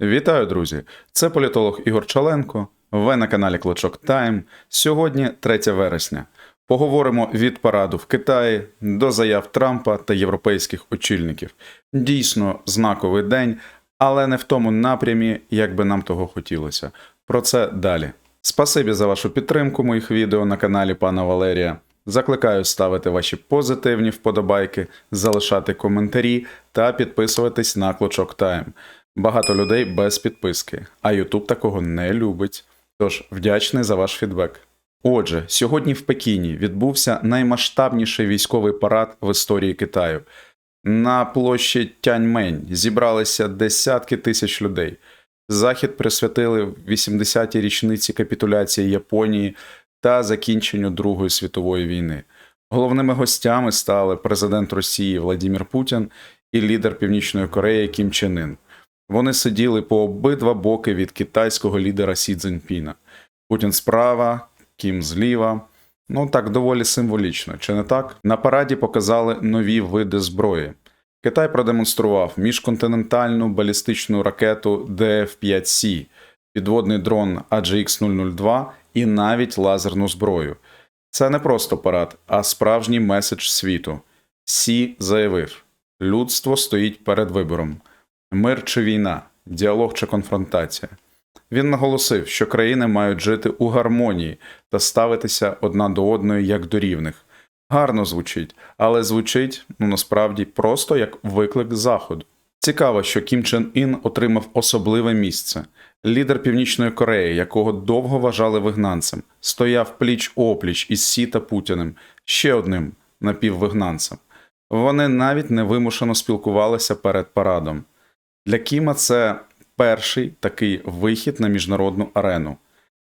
Вітаю, друзі! Це політолог Ігор Чаленко. Ви на каналі Клочок Тайм. Сьогодні 3 вересня. Поговоримо від параду в Китаї до заяв Трампа та європейських очільників. Дійсно знаковий день, але не в тому напрямі, як би нам того хотілося. Про це далі. Спасибі за вашу підтримку моїх відео на каналі пана Валерія. Закликаю ставити ваші позитивні вподобайки, залишати коментарі та підписуватись на Клочок Тайм. Багато людей без підписки, а Ютуб такого не любить. Тож вдячний за ваш фідбек. Отже, сьогодні в Пекіні відбувся наймасштабніший військовий парад в історії Китаю. На площі Тяньмень зібралися десятки тисяч людей. Захід присвятили 80-й річниці капітуляції Японії та закінченню Другої світової війни. Головними гостями стали президент Росії Владимир Путін і лідер Північної Кореї Кім Чен Ін. Вони сиділи по обидва боки від китайського лідера Сі Цзіньпіна. Путін справа, Кім зліва. Ну так доволі символічно, чи не так? На параді показали нові види зброї. Китай продемонстрував міжконтинентальну балістичну ракету ДФ-5С, підводний дрон AGX-002 і навіть лазерну зброю. Це не просто парад, а справжній меседж світу. Сі заявив: людство стоїть перед вибором. Мир чи війна, діалог чи конфронтація. Він наголосив, що країни мають жити у гармонії та ставитися одна до одної як до рівних. Гарно звучить, але звучить ну насправді просто як виклик заходу. Цікаво, що Кім Чен Ін отримав особливе місце. Лідер Північної Кореї, якого довго вважали вигнанцем, стояв пліч опліч із Сі та Путіним, ще одним напіввигнанцем. Вони навіть невимушено спілкувалися перед парадом. Для Кіма це перший такий вихід на міжнародну арену.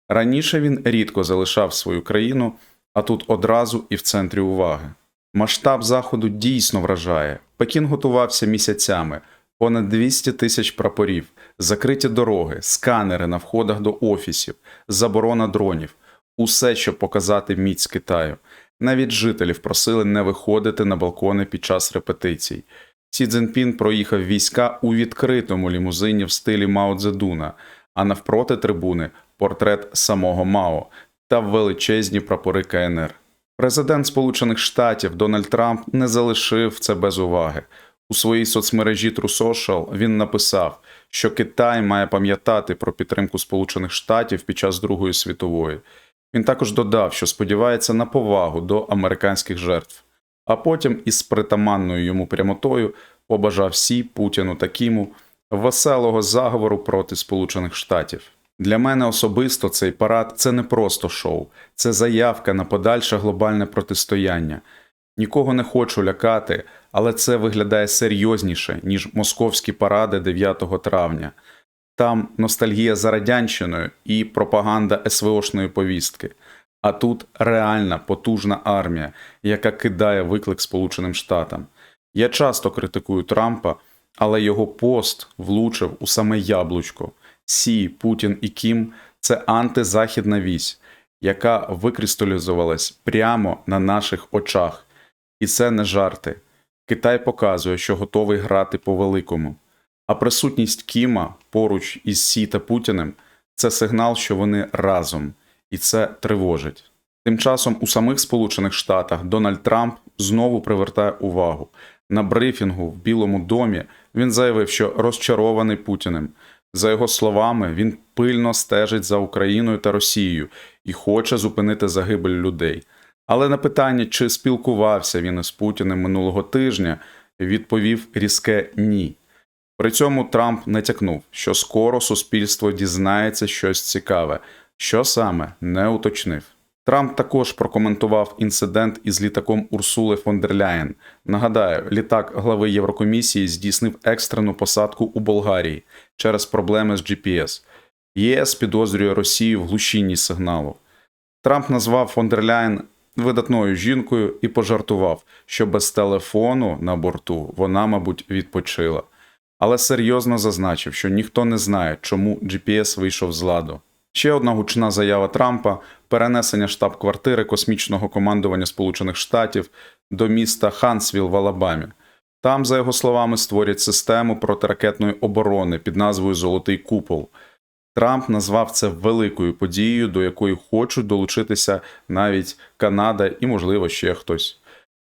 Раніше він рідко залишав свою країну, а тут одразу і в центрі уваги. Масштаб заходу дійсно вражає. Пекін готувався місяцями, понад 200 тисяч прапорів, закриті дороги, сканери на входах до офісів, заборона дронів усе, щоб показати міць Китаю. Навіть жителів просили не виходити на балкони під час репетицій. Сі Цзіньпін проїхав війська у відкритому лімузині в стилі Мао Цзедуна, а навпроти трибуни портрет самого Мао та величезні прапори КНР. Президент Сполучених Штатів Дональд Трамп не залишив це без уваги. У своїй соцмережі True Social він написав, що Китай має пам'ятати про підтримку Сполучених Штатів під час Другої світової. Він також додав, що сподівається на повагу до американських жертв, а потім із притаманною йому прямотою побажав Сі, Путіну та Кіму веселого заговору проти Сполучених Штатів. Для мене особисто цей парад це не просто шоу, це заявка на подальше глобальне протистояння. Нікого не хочу лякати, але це виглядає серйозніше, ніж московські паради 9 травня. Там ностальгія за радянщиною і пропаганда СВОшної повістки. А тут реальна потужна армія, яка кидає виклик Сполученим Штатам. Я часто критикую Трампа, але його пост влучив у саме яблучко. Сі, Путін і Кім це антизахідна вісь, яка викристалізувалась прямо на наших очах. І це не жарти. Китай показує, що готовий грати по великому. А присутність Кіма поруч із Сі та Путіним це сигнал, що вони разом, і це тривожить. Тим часом у самих Сполучених Штатах Дональд Трамп знову привертає увагу. На брифінгу в Білому домі він заявив, що розчарований Путіним. За його словами, він пильно стежить за Україною та Росією і хоче зупинити загибель людей. Але на питання, чи спілкувався він із Путіним минулого тижня, відповів різке ні. При цьому Трамп натякнув, що скоро суспільство дізнається щось цікаве, що саме не уточнив. Трамп також прокоментував інцидент із літаком Урсули фон дер Ляєн. Нагадаю, літак глави Єврокомісії здійснив екстрену посадку у Болгарії через проблеми з GPS. ЄС підозрює Росію в глушінні сигналу. Трамп назвав фон дер Ляєн видатною жінкою і пожартував, що без телефону на борту вона, мабуть, відпочила. Але серйозно зазначив, що ніхто не знає, чому GPS вийшов з ладу. Ще одна гучна заява Трампа перенесення штаб-квартири космічного командування Сполучених Штатів до міста Хансвіл в Алабамі. Там, за його словами, створять систему протиракетної оборони під назвою Золотий купол. Трамп назвав це великою подією, до якої хочуть долучитися навіть Канада і, можливо, ще хтось.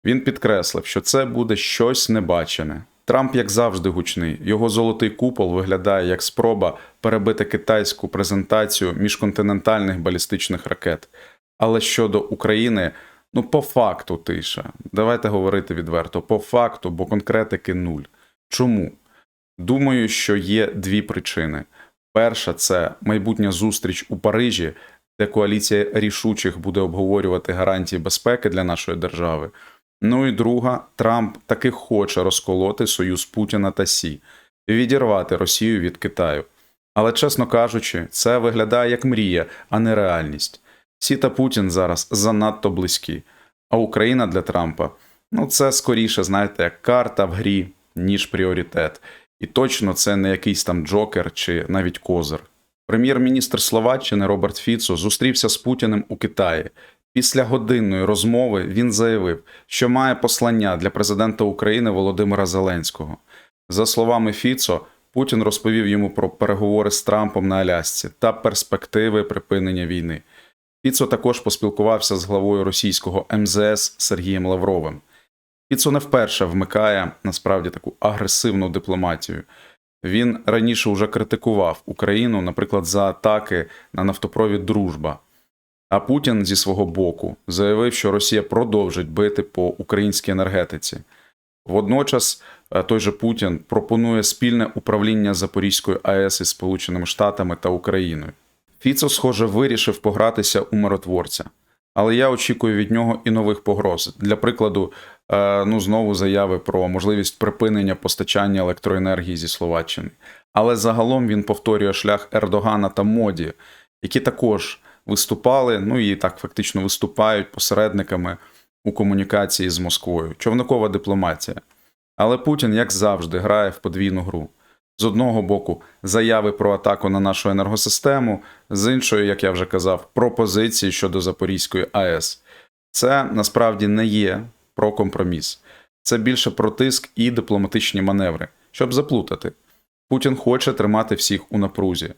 Він підкреслив, що це буде щось небачене. Трамп, як завжди, гучний. Його золотий купол виглядає як спроба перебити китайську презентацію міжконтинентальних балістичних ракет. Але щодо України, ну по факту тиша. Давайте говорити відверто. По факту, бо конкретики нуль. Чому? Думаю, що є дві причини. Перша це майбутня зустріч у Парижі, де коаліція рішучих буде обговорювати гарантії безпеки для нашої держави. Ну і друга, Трамп таки хоче розколоти союз Путіна та Сі, відірвати Росію від Китаю. Але, чесно кажучи, це виглядає як мрія, а не реальність. Сі та Путін зараз занадто близькі, а Україна для Трампа ну це скоріше, знаєте, як карта в грі, ніж пріоритет. І точно це не якийсь там Джокер чи навіть козир. Прем'єр-міністр Словаччини Роберт Фіцо зустрівся з Путіним у Китаї. Після годинної розмови він заявив, що має послання для президента України Володимира Зеленського. За словами Фіцо, Путін розповів йому про переговори з Трампом на Алясці та перспективи припинення війни. Фіцо також поспілкувався з главою російського МЗС Сергієм Лавровим. Фіцо не вперше вмикає насправді таку агресивну дипломатію. Він раніше вже критикував Україну, наприклад, за атаки на нафтопровід Дружба. А Путін зі свого боку заявив, що Росія продовжить бити по українській енергетиці. Водночас е, той же Путін пропонує спільне управління Запорізькою АЕС із Сполученими Штатами та Україною. Фіцо, схоже, вирішив погратися у миротворця, але я очікую від нього і нових погроз. Для прикладу, е, ну знову заяви про можливість припинення постачання електроенергії зі Словаччини. Але загалом він повторює шлях Ердогана та Моді, які також виступали, ну і так фактично виступають посередниками у комунікації з Москвою. Човникова дипломатія. Але Путін, як завжди, грає в подвійну гру. З одного боку, заяви про атаку на нашу енергосистему, з іншої, як я вже казав, пропозиції щодо Запорізької АЕС. Це насправді не є про компроміс, це більше про тиск і дипломатичні маневри, щоб заплутати. Путін хоче тримати всіх у напрузі,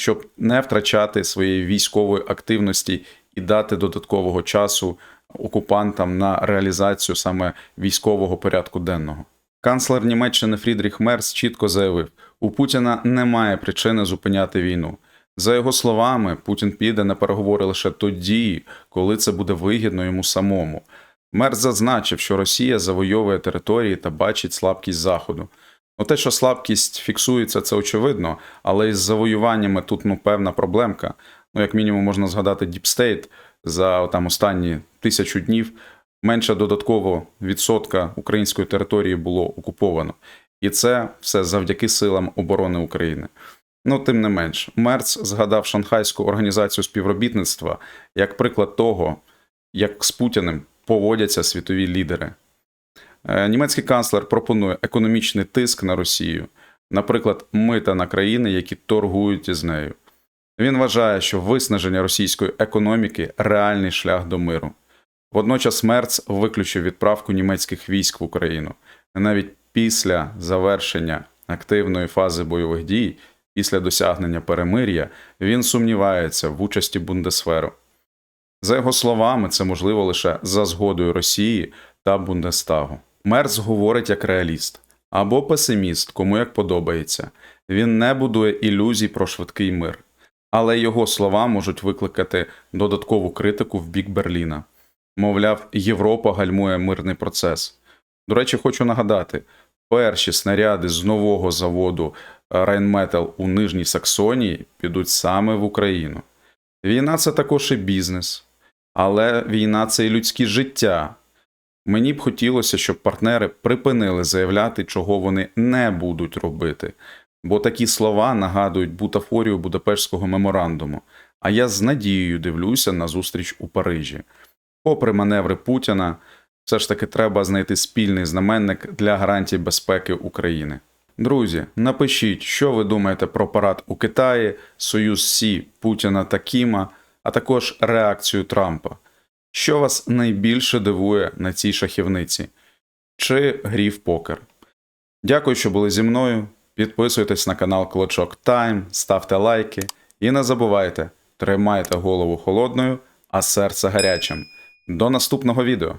щоб не втрачати своєї військової активності і дати додаткового часу окупантам на реалізацію саме військового порядку денного. Канцлер Німеччини Фрідріх Мерц чітко заявив: у Путіна немає причини зупиняти війну. За його словами, Путін піде на переговори лише тоді, коли це буде вигідно йому самому. Мерц зазначив, що Росія завойовує території та бачить слабкість Заходу. Ну, те, що слабкість фіксується, це очевидно, але із завоюваннями тут ну, певна проблемка. Ну, як мінімум, можна згадати State за там останні тисячу днів менше додатково відсотка української території було окуповано. І це все завдяки силам оборони України. Ну, тим не менш, Мерц згадав Шанхайську організацію співробітництва як приклад того, як з Путіним поводяться світові лідери. Е, Німецький канцлер пропонує економічний тиск на Росію, наприклад, мита на країни, які торгують із нею. Він вважає, що виснаження російської економіки реальний шлях до миру. Водночас Мерц виключив відправку німецьких військ в Україну. Навіть після завершення активної фази бойових дій, після досягнення перемир'я, він сумнівається в участі Бундесферу. За його словами, це можливо лише за згодою Росії та Бундестагу. Мерц говорить як реаліст або песиміст, кому як подобається. Він не будує ілюзій про швидкий мир, але його слова можуть викликати додаткову критику в бік Берліна. Мовляв, Європа гальмує мирний процес. До речі, хочу нагадати: перші снаряди з нового заводу Райнметал у Нижній Саксонії підуть саме в Україну. Війна це також і бізнес, але війна це і людські життя. Мені б хотілося, щоб партнери припинили заявляти, чого вони не будуть робити, бо такі слова нагадують бутафорію Будапештського меморандуму. А я з надією дивлюся на зустріч у Парижі. Попри маневри Путіна, все ж таки треба знайти спільний знаменник для гарантій безпеки України. Друзі, напишіть, що ви думаєте про парад у Китаї, Союз Сі Путіна та Кіма, а також реакцію Трампа. Що вас найбільше дивує на цій шахівниці? Чи грі в покер? Дякую, що були зі мною. Підписуйтесь на канал Клочок Тайм, ставте лайки і не забувайте, тримайте голову холодною, а серце гарячим. До наступного відео.